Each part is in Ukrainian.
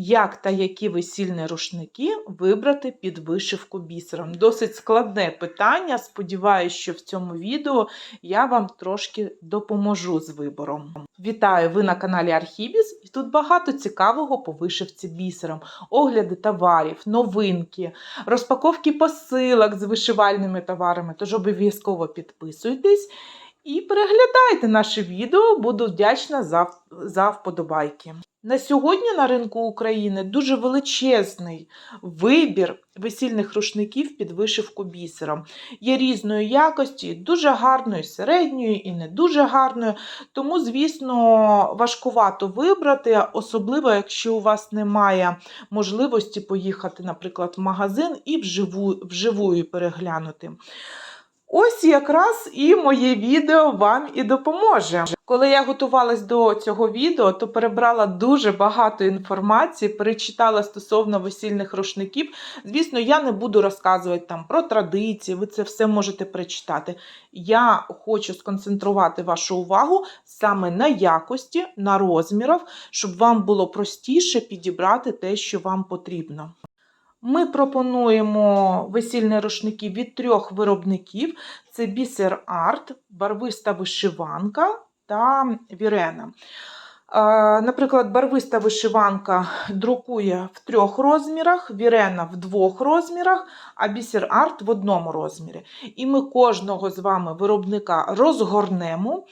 Як та які весільні рушники вибрати під вишивку бісером? Досить складне питання. Сподіваюсь, що в цьому відео я вам трошки допоможу з вибором. Вітаю! Ви на каналі Архібіс, і тут багато цікавого по вишивці бісером, огляди товарів, новинки, розпаковки посилок з вишивальними товарами. Тож обов'язково підписуйтесь і переглядайте наше відео. Буду вдячна за, за вподобайки. На сьогодні на ринку України дуже величезний вибір весільних рушників під вишивку бісером. Є різної якості, дуже гарної, середньої і не дуже гарної. Тому, звісно, важкувато вибрати, особливо якщо у вас немає можливості поїхати, наприклад, в магазин і вживу, вживую переглянути. Ось якраз і моє відео вам і допоможе. Коли я готувалась до цього відео, то перебрала дуже багато інформації, перечитала стосовно весільних рушників. Звісно, я не буду розказувати там про традиції, ви це все можете прочитати. Я хочу сконцентрувати вашу увагу саме на якості, на розмірах, щоб вам було простіше підібрати те, що вам потрібно. Ми пропонуємо весільні рушники від трьох виробників: це Бісер Арт, барвиста вишиванка та Вірена. Наприклад, барвиста вишиванка друкує в трьох розмірах, Вірена в двох розмірах, а бісер арт в одному розмірі. І ми кожного з вами виробника розгорнемо.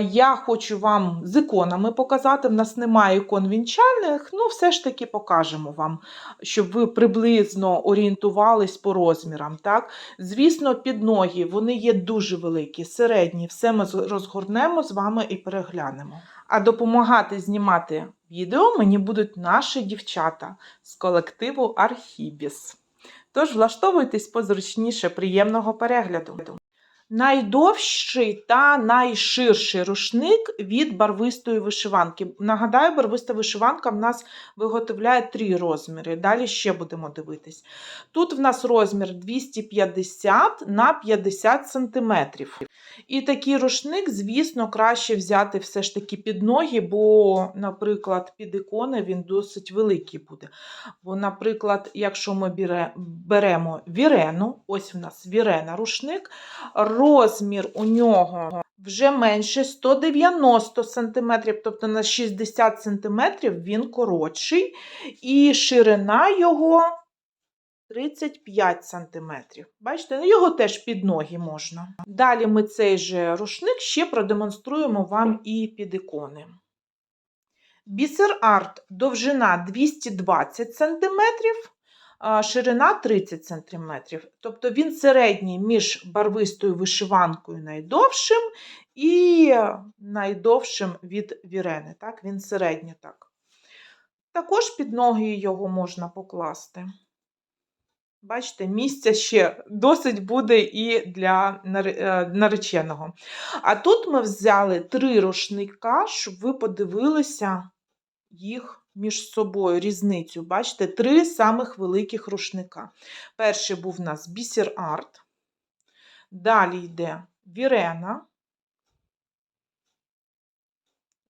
Я хочу вам з іконами показати. В нас немає ікон вінчальних, ну все ж таки покажемо вам, щоб ви приблизно орієнтувались по розмірам. Так? Звісно, під ноги вони є дуже великі, середні. Все ми розгорнемо з вами і переглянемо. А допомагати знімати відео мені будуть наші дівчата з колективу Архібіс. Тож влаштовуйтесь позручніше, приємного перегляду. Найдовший та найширший рушник від барвистої вишиванки. Нагадаю, барвиста вишиванка в нас виготовляє три розміри. Далі ще будемо дивитись. Тут в нас розмір 250 на 50 см. І такий рушник, звісно, краще взяти все ж таки під ноги, бо, наприклад, під ікони він досить великий буде. Бо, наприклад, якщо ми беремо вірену, ось в нас вірена рушник розмір у нього вже менше 190 см, тобто на 60 см він коротший, і ширина його 35 см. Бачите, ну, його теж під ноги можна. Далі ми цей же рушник ще продемонструємо вам і під ікони. Бісер арт довжина 220 см ширина 30 см. Тобто він середній між барвистою вишиванкою найдовшим і найдовшим від вірени. Так? Він середній так. Також під ноги його можна покласти. Бачите, місця ще досить буде і для е, нареченого. А тут ми взяли три рушника, щоб ви подивилися їх між собою різницю. Бачите, три самих великих рушника. Перший був у нас бісер арт, далі йде Вірена.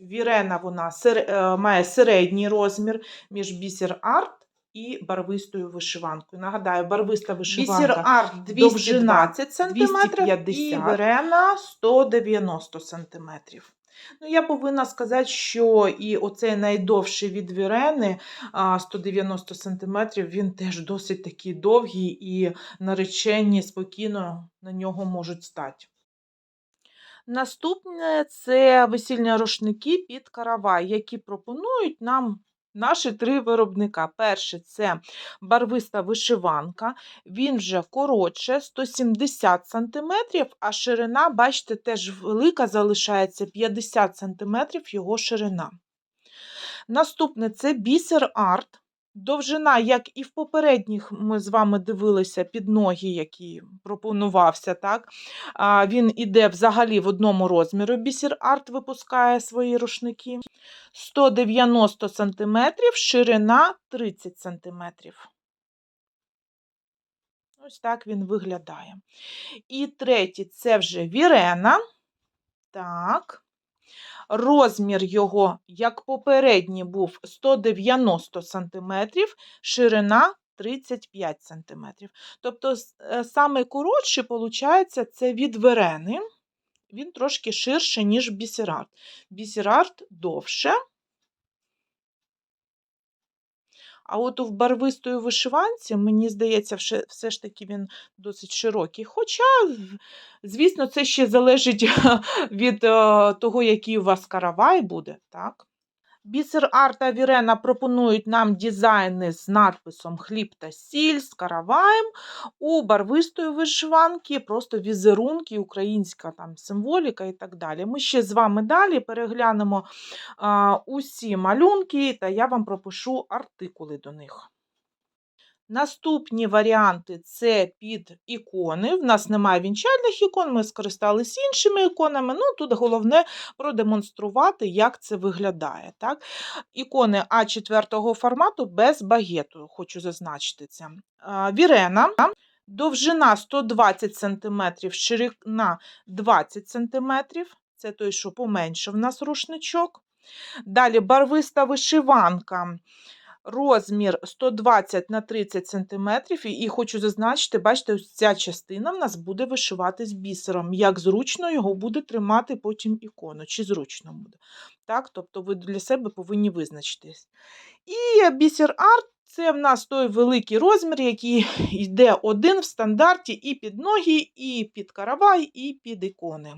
Вірена вона е, має середній розмір між бісер арт і барвистою вишиванкою. Нагадаю, барвиста вишиванка Бісер арт 212 см 250 і Вірена 190 см. Ну, Я повинна сказати, що і оцей найдовший від Вірени 190 см, він теж досить такий довгий, і наречені спокійно на нього можуть стати. Наступне це весільні рушники під каравай, які пропонують нам Наші три виробника. Перший це барвиста вишиванка, він вже коротше 170 см, а ширина, бачите, теж велика залишається 50 см його ширина. Наступне це бісер арт. Довжина, як і в попередніх, ми з вами дивилися під ноги, які пропонувався. так? Він іде взагалі в одному розмірі. Бісер арт випускає свої рушники. 190 см, ширина 30 см. Ось так він виглядає. І третій це вже вірена. Так. Розмір його, як попередній, був 190 см, ширина 35 см. Тобто, е, саме коротше, виходить, це від верени. Він трошки ширше, ніж бісерарт. Бісерарт довше. А от у барвистої вишиванці, мені здається, все, ж таки він досить широкий. Хоча, звісно, це ще залежить від е, того, який у вас каравай буде. Так? Бісер Арта Вірена пропонують нам дизайни з надписом Хліб та сіль з караваєм. У барвистої вишиванки просто візерунки, українська там символіка і так далі. Ми ще з вами далі переглянемо а, усі малюнки, та я вам пропишу артикули до них. Наступні варіанти це під ікони. В нас немає вінчальних ікон, ми скористалися іншими іконами. Ну, тут головне продемонструвати, як це виглядає. Так? Ікони А4 формату без багету, хочу зазначити це. Вірена. Довжина 120 см, ширина 20 см. Це той, що поменше в нас рушничок. Далі барвиста вишиванка. Розмір 120 на 30 см. І, хочу зазначити, бачите, ось ця частина в нас буде вишиватись бісером. Як зручно його буде тримати потім ікону, чи зручно буде. Так, тобто ви для себе повинні визначитись. І бісер арт це в нас той великий розмір, який йде один в стандарті і під ноги, і під каравай, і під ікони.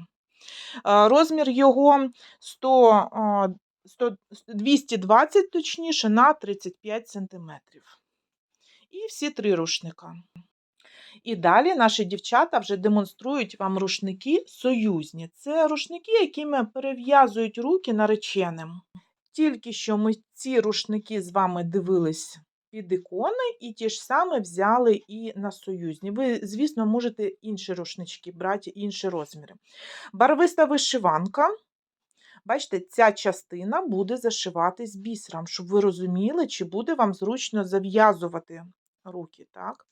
Розмір його 100, 100, 220, точніше, на 35 см. І всі три рушника. І далі наші дівчата вже демонструють вам рушники союзні. Це рушники, якими перев'язують руки нареченим. Тільки що ми ці рушники з вами дивились під ікони, і ті ж саме взяли і на союзні. Ви, звісно, можете інші рушнички брати, інші розміри. Барвиста вишиванка. Бачите, ця частина буде зашиватись бісером, щоб ви розуміли, чи буде вам зручно зав'язувати руки. так?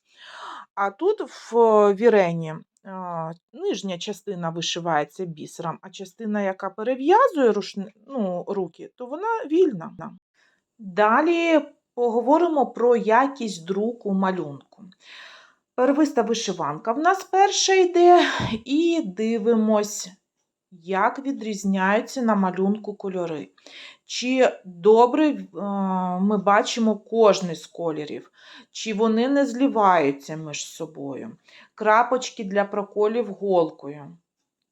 А тут в вірені нижня частина вишивається бісером, а частина, яка перев'язує ну, руки, то вона вільна. Далі поговоримо про якість друку малюнку. Первиста вишиванка в нас перша йде, і дивимось, як відрізняються на малюнку кольори. Чи добре е, ми бачимо кожний з кольорів, чи вони не зливаються між собою. Крапочки для проколів голкою.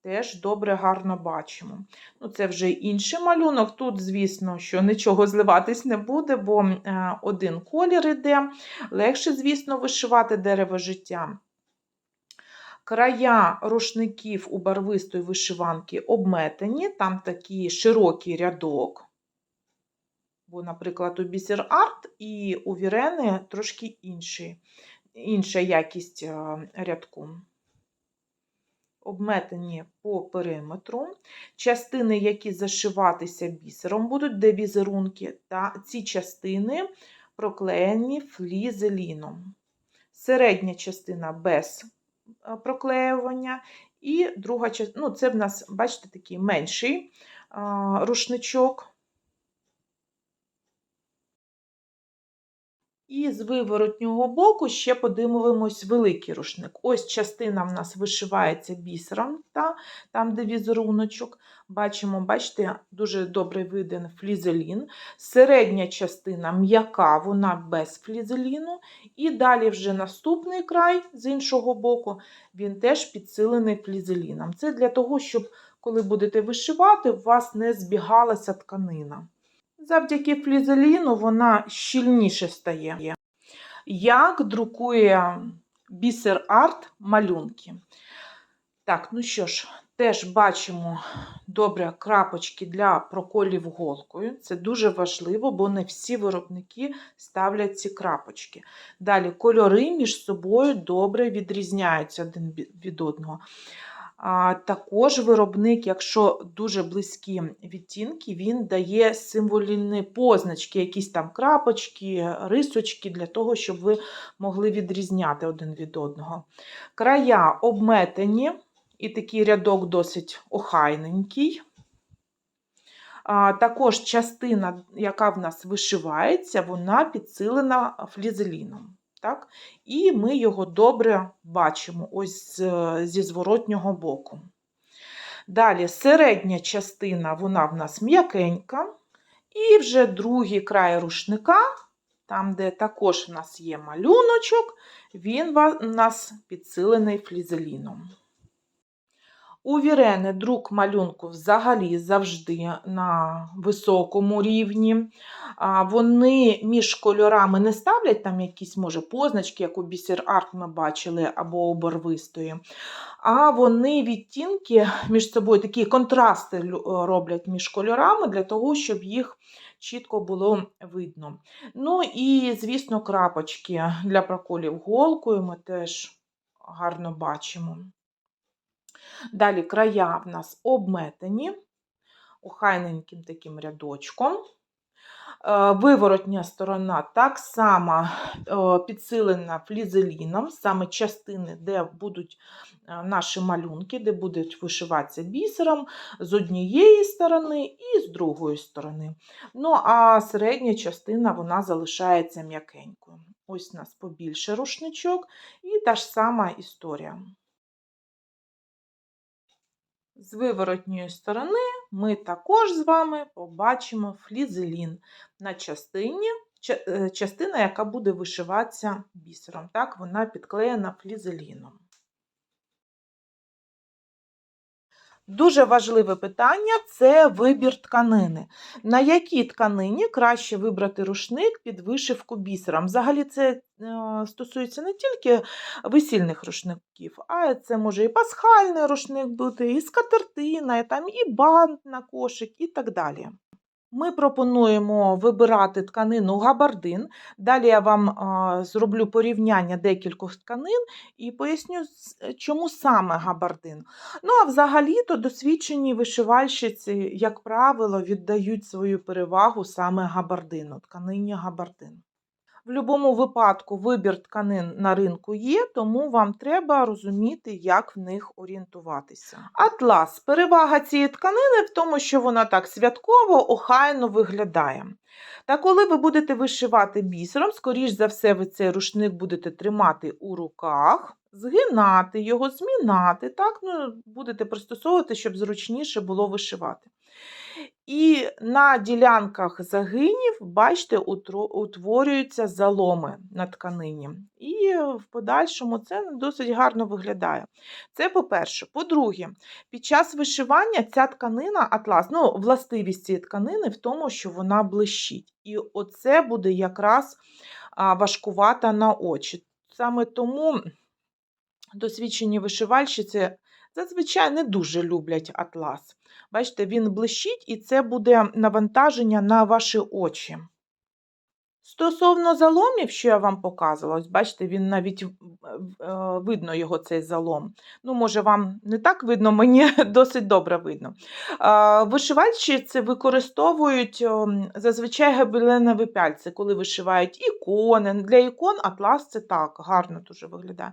Теж добре, гарно бачимо. Ну, це вже інший малюнок. Тут, звісно, що нічого зливатись не буде, бо е, один колір іде. Легше, звісно, вишивати дерево життя. Края рушників у барвистої вишиванки обметані, там такий широкий рядок. Бо, наприклад, у бісер арт і у вірени трошки інший, інша якість е, рядку. Обметані по периметру. Частини, які зашиватися бісером будуть, де візерунки, та ці частини проклеєні флізеліном. Середня частина без проклеювання, і друга частина, ну, це в нас, бачите, такий менший а, рушничок. І з виворотнього боку ще подивимось великий рушник. Ось частина в нас вишивається бісером, та, там, де візеруночок. Бачимо, бачите, дуже добре виден флізелін. Середня частина м'яка, вона без флізеліну. І далі вже наступний край з іншого боку, він теж підсилений флізеліном. Це для того, щоб коли будете вишивати, у вас не збігалася тканина. Завдяки флізеліну вона щільніше стає. Як друкує бісер арт малюнки? Так, ну що ж, теж бачимо добре крапочки для проколів голкою. Це дуже важливо, бо не всі виробники ставлять ці крапочки. Далі кольори між собою добре відрізняються один від одного. А також виробник, якщо дуже близькі відтінки, він дає символьні позначки, якісь там крапочки, рисочки, для того, щоб ви могли відрізняти один від одного. Края обметені, і такий рядок досить охайненький. Також частина, яка в нас вишивається, вона підсилена флізеліном. Так? І ми його добре бачимо ось зі зворотнього боку. Далі середня частина, вона в нас м'якенька. І вже другий край рушника, там, де також в нас є малюночок, він у нас підсилений флізеліном. У Вірени друк малюнку взагалі завжди на високому рівні. Вони між кольорами не ставлять там якісь, може, позначки, як у бісер арт ми бачили, або у барвистої. А вони відтінки між собою такі контрасти роблять між кольорами для того, щоб їх чітко було видно. Ну і, звісно, крапочки для проколів голкою ми теж гарно бачимо. Далі края в нас обметені охайненьким таким рядочком. Е, Виворотня сторона так само е, підсилена флізеліном, саме частини, де будуть е, наші малюнки, де будуть вишиватися бісером з однієї сторони і з другої сторони. Ну, а середня частина вона залишається м'якенькою. Ось у нас побільше рушничок і та ж сама історія. З виворотньої сторони ми також з вами побачимо флізелін на частині, е, частина, яка буде вишиватися бісером. Так, вона підклеєна флізеліном. Дуже важливе питання це вибір тканини. На якій тканині краще вибрати рушник під вишивку бісером? Взагалі це е, стосується не тільки весільних рушників, а це може і пасхальний рушник бути, і скатертина, і, там, і бант на кошик, і так далі. Ми пропонуємо вибирати тканину габардин. Далі я вам зроблю порівняння декількох тканин і поясню, чому саме габардин. Ну, а взагалі-то досвідчені вишивальщиці, як правило, віддають свою перевагу саме габардину, тканині габардин. В будь-якому випадку вибір тканин на ринку є, тому вам треба розуміти, як в них орієнтуватися. Атлас. Перевага цієї тканини в тому, що вона так святково, охайно виглядає. Та коли ви будете вишивати бісером, скоріш за все, ви цей рушник будете тримати у руках, згинати його, змінати, так? Ну, будете пристосовувати, щоб зручніше було вишивати. І на ділянках загинів, бачите, утворюються заломи на тканині. І в подальшому це досить гарно виглядає. Це по-перше. По-друге, під час вишивання ця тканина, атлас, ну, властивість цієї тканини в тому, що вона блищить. І оце буде якраз важкувата на очі. Саме тому досвідчені вишивальщиці зазвичай не дуже люблять атлас. Бачите, він блищить, і це буде навантаження на ваші очі. Стосовно заломів, що я вам показувала, бачите, він навіть е, е, видно його цей залом. Ну, може, вам не так видно, мені досить добре видно. Е, Вишивальщиці використовують ем, зазвичай гобеленові пяльці, коли вишивають ікони. Для ікон атлас це так, гарно дуже виглядає.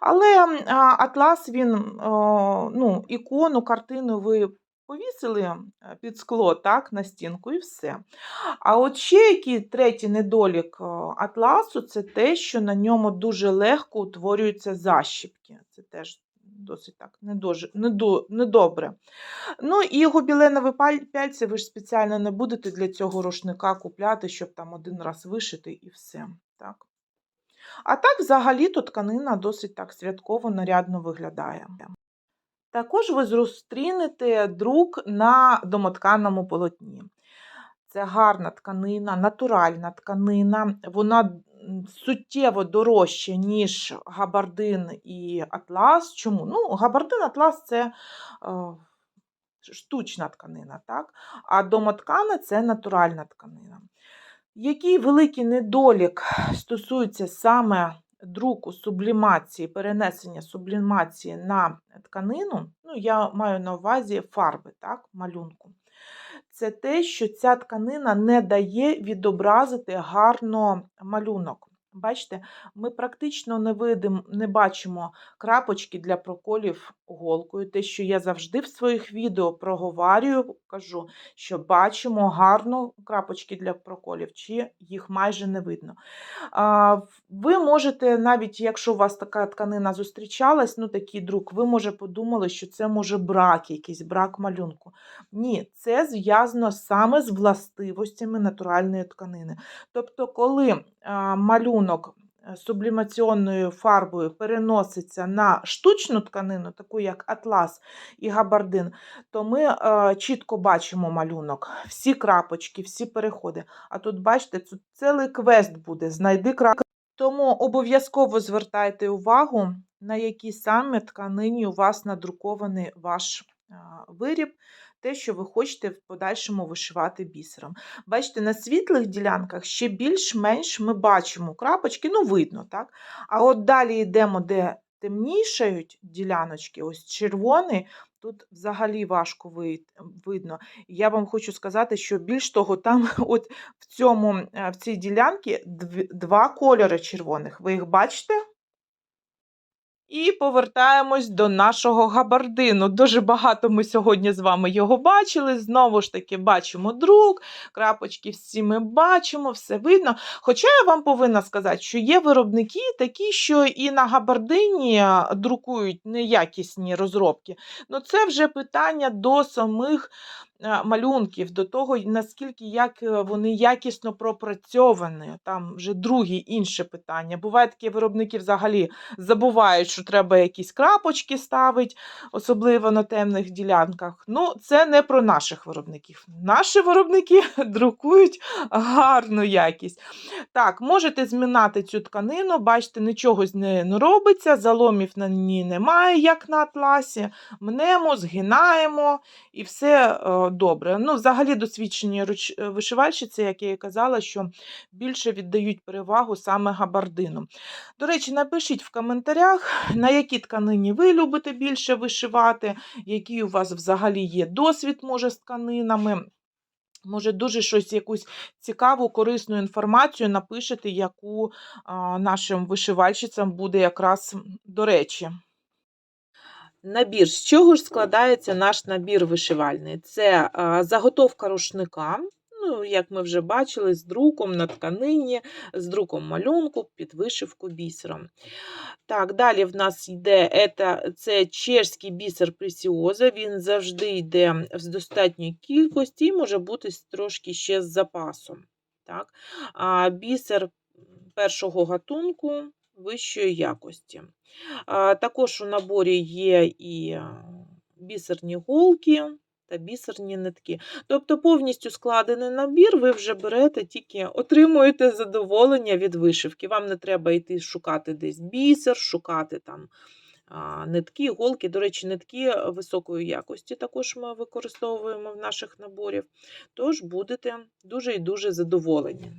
Але атлас він, о, ну, ікону, картину ви повісили е, під скло, так, на стінку і все. А от ще який третій недолік атласу це те, що на ньому дуже легко утворюються защіпки. Це теж досить так недобре. Ну і гобіленові пяльці ви ж спеціально не будете для цього рушника купляти, щоб там один раз вишити і все. Так. А так, взагалі-то тканина досить так святково нарядно виглядає. Також ви зустрінете друк на домотканому полотні. Це гарна тканина, натуральна тканина. Вона суттєво дорожча, ніж габардин і атлас. Чому? Ну, габардин, атлас це штучна тканина, так? а домоткана це натуральна тканина. Який великий недолік стосується саме друку сублімації, перенесення сублімації на тканину, ну, я маю на увазі фарби, так, малюнку. Це те, що ця тканина не дає відобразити гарно малюнок. Бачите, ми практично не видим, не бачимо крапочки для проколів голкою. Те, що я завжди в своїх відео проговарюю, кажу, що бачимо гарно крапочки для проколів, чи їх майже не видно. Ви можете, навіть якщо у вас така тканина зустрічалась, ну такий друк, ви може подумали, що це може брак, якийсь брак малюнку. Ні, це зв'язано саме з властивостями натуральної тканини. Тобто, коли а, малюнок е, сублімаційною фарбою переноситься на штучну тканину, таку як атлас і габардин, то ми е, чітко бачимо малюнок, всі крапочки, всі переходи. А тут, бачите, це цілий квест буде. Знайди крапки. Тому обов'язково звертайте увагу, на якій саме тканині у вас надрукований ваш а, виріб, те, що ви хочете в подальшому вишивати бісером. Бачите, на світлих ділянках ще більш-менш ми бачимо крапочки, ну видно, так? А от далі йдемо, де темнішають діляночки, ось червоний, тут взагалі важко вид- видно. Я вам хочу сказати, що більш того, там от в, цьому, е, в цій ділянці два кольори червоних. Ви їх бачите? І повертаємось до нашого габардину. Дуже багато ми сьогодні з вами його бачили. Знову ж таки, бачимо друк, крапочки всі ми бачимо, все видно. Хоча я вам повинна сказати, що є виробники такі, що і на габардині друкують неякісні розробки. Ну це вже питання до самих малюнків, до того, наскільки як е, вони якісно пропрацьовані. Там вже друге інше питання. Буває такі виробники взагалі забувають, що треба якісь крапочки ставити, особливо на темних ділянках. Ну, це не про наших виробників. Наші виробники друкують гарну якість. Так, можете змінати цю тканину, бачите, нічого з нею не робиться, заломів на ній немає, як на атласі. Мнемо, згинаємо і все е, добре. Ну, взагалі, досвідчені е, вишивальщиці, як я і казала, що більше віддають перевагу саме габардину. До речі, напишіть в коментарях, на якій тканині ви любите більше вишивати, який у вас взагалі є досвід, може, з тканинами. Може, дуже щось, якусь цікаву, корисну інформацію напишете, яку а, нашим вишивальщицям буде якраз до речі. Набір. З чого ж складається наш набір вишивальний? Це заготовка рушника, ну, як ми вже бачили, з друком на тканині, з друком малюнку під вишивку бісером. Так, далі в нас йде це чешський бісер пресіоза. Він завжди йде в достатньої кількості і може бути трошки ще з запасом. Так? А, бісер першого гатунку вищої якості. Також у наборі є і бісерні голки та бісерні нитки. Тобто повністю складений набір, ви вже берете, тільки отримуєте задоволення від вишивки. Вам не треба йти шукати десь бісер, шукати там нитки, голки. До речі, нитки високої якості також ми використовуємо в наших наборів. Тож будете дуже і дуже задоволені.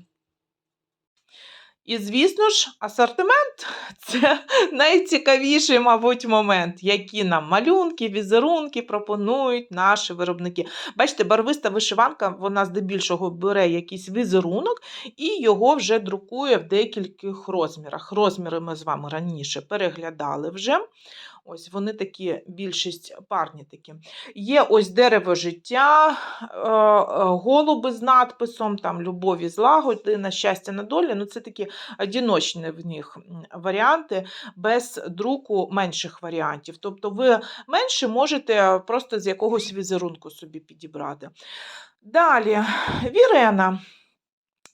І, звісно ж, асортимент це найцікавіший, мабуть, момент, які нам малюнки, візерунки пропонують наші виробники. Бачите, барвиста вишиванка, вона здебільшого бере якийсь візерунок і його вже друкує в декількох розмірах. Розміри ми з вами раніше переглядали вже. Ось вони такі, більшість парні такі. Є ось дерево життя, е, е, голуби з надписом, там любові злагоди, на щастя, на долі. Ну, це такі одіночні в них варіанти, без друку менших варіантів. Тобто ви менше можете просто з якогось візерунку собі підібрати. Далі, Вірена.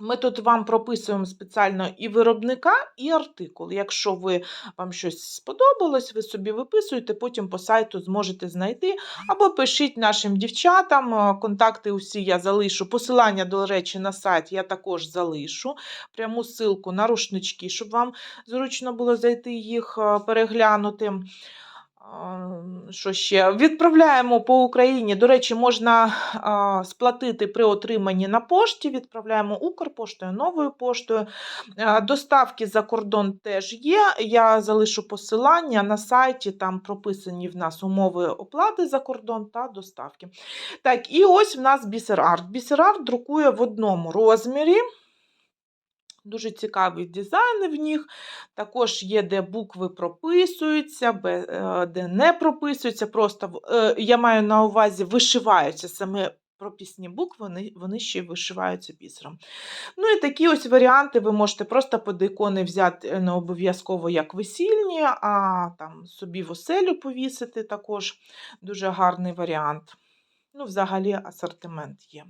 Ми тут вам прописуємо спеціально і виробника, і артикул. Якщо ви, вам щось сподобалось, ви собі виписуєте, потім по сайту зможете знайти. Або пишіть нашим дівчатам, е, контакти усі я залишу. Посилання, до речі, на сайт я також залишу. Пряму ссылку на рушнички, щоб вам зручно було зайти їх е, переглянути. Що ще? Відправляємо по Україні. До речі, можна сплатити при отриманні на пошті. Відправляємо Укрпоштою, новою поштою. Доставки за кордон теж є. Я залишу посилання на сайті, там прописані в нас умови оплати за кордон та доставки. Так, і ось в нас бісерарт. Бісерарт друкує в одному розмірі. Дуже цікаві дизайни в них. Також є, де букви прописуються, е, де не прописуються. Просто е, я маю на увазі вишиваються саме прописні букви, вони, вони ще й вишиваються бісером. Ну і такі ось варіанти ви можете просто під ікони взяти е, не обов'язково як весільні, а там собі в оселю повісити також дуже гарний варіант. Ну, взагалі, асортимент є.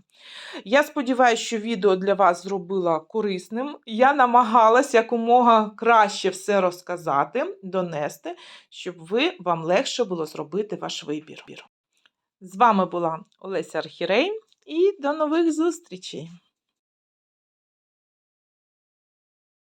Я сподіваюся, що відео для вас зробила корисним. Я намагалась якомога краще все розказати, донести, щоб ви, вам легше було зробити ваш вибір. З вами була Олеся Архірей і до нових зустрічей!